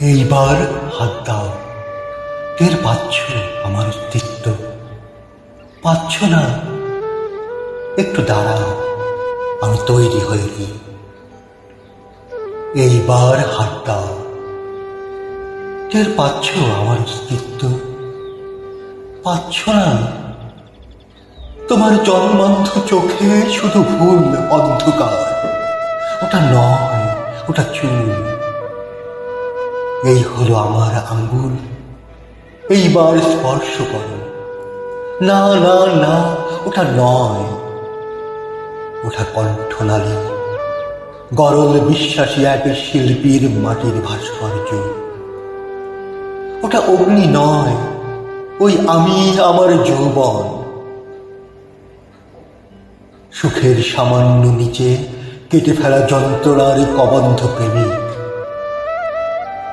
এইবার হাত দাও। টের পাচ্ছ আমার অস্তিত্ব। পাচ্ছ না। একটু দাঁড়াও, আমি তৈরি হয়ে এইবার হাত দাও। টের পাচ্ছ আমার অস্তিত্ব। পাচ্ছ না। তোমার জন্মান্ধ চোখে শুধু ভুল, অন্ধকার। ওটা নয়, ওটা চুল। এই হলো আমার আঙ্গুল। এইবার স্পর্শ করো। না না না, ওটা নয়। ওটা কণ্ঠনালী। গরল বিশ্বাসী এক শিল্পীর মাটির ভাস্কর্য। ওটা অগ্নি নয়, ওই আমি আমার যৌবন। সুখের সামান্য নিচে কেটে ফেলা যন্ত্রণার কবন্ধ প্রেমিক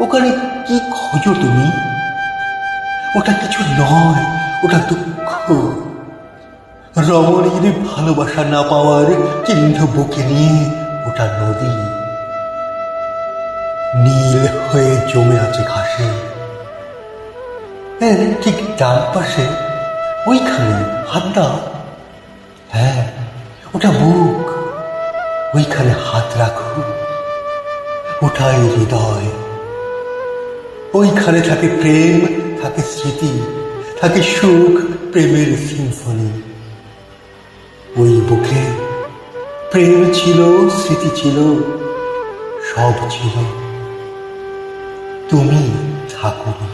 ওখানে কি খোঁজো তুমি? ওটা কিছু নয়, ওটা দুঃখ। রমণীর ভালোবাসা না পাওয়ার চিহ্ন বুকে নিয়ে ওটা নদী। নীল হয়ে জমে আছে ঘাসে। হ্যাঁ ঠিক ডান পাশে, ওইখানে হাত দাও হ্যাঁ ওটা বুক। ওইখানে হাত রাখো। ওটাই হৃদয়। ওইখানে থাকে প্রেম, থাকে স্মৃতি, থাকে সুখ, প্রেমের সিম্ফনি। ওই বুকে প্রেম ছিল, স্মৃতি ছিল, সব ছিল। তুমি থাকো না।